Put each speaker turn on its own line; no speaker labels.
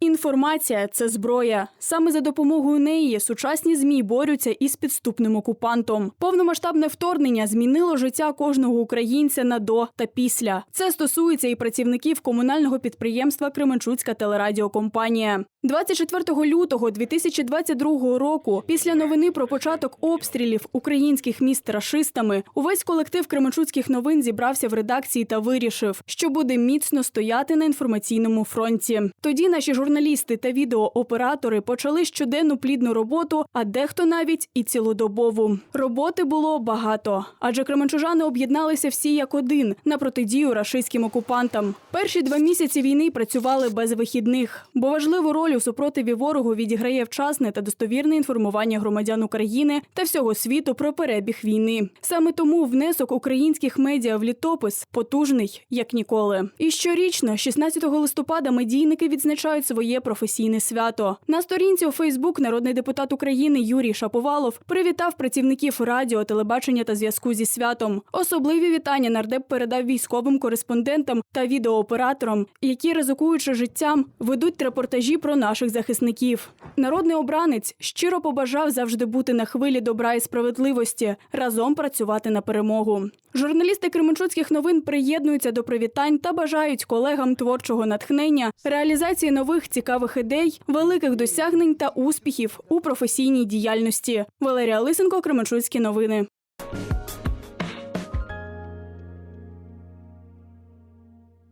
Інформація це зброя. Саме за допомогою неї сучасні змі борються із підступним окупантом. Повномасштабне вторгнення змінило життя кожного українця на до та після. Це стосується і працівників комунального підприємства Кременчуцька телерадіокомпанія. 24 лютого 2022 року, після новини про початок обстрілів українських міст рашистами, увесь колектив Кременчуцьких новин зібрався в редакції та вирішив, що буде міцно стояти на інформаційному фронті. Тоді наші журналісти та відеооператори почали щоденну плідну роботу, а дехто навіть і цілодобову. Роботи було багато, адже кременчужани об'єдналися всі як один на протидію рашистським окупантам. Перші два місяці війни працювали без вихідних, бо важливу роль у супротиві ворогу відіграє вчасне та достовірне інформування громадян України та всього світу про перебіг війни. Саме тому внесок українських медіа в літопис потужний як ніколи. І щорічно, 16 листопада, медійники відзначають своє професійне свято. На сторінці у Фейсбук народний депутат України Юрій Шаповалов привітав працівників радіо, телебачення та зв'язку зі святом. Особливі вітання нардеп передав військовим кореспондентам та відеооператорам, які ризикуючи життям, ведуть репортажі про наших захисників. Народний обранець щиро побажав завжди бути на хвилі добра і справедливості, разом працювати на перемогу. Журналісти Кременчуцьких новин приєднуються до привітань та бажають колегам творчого натхнення, реалізації нових цікавих ідей, великих досягнень та успіхів у професійній діяльності. Валерія Лисенко, Кременчуцькі новини.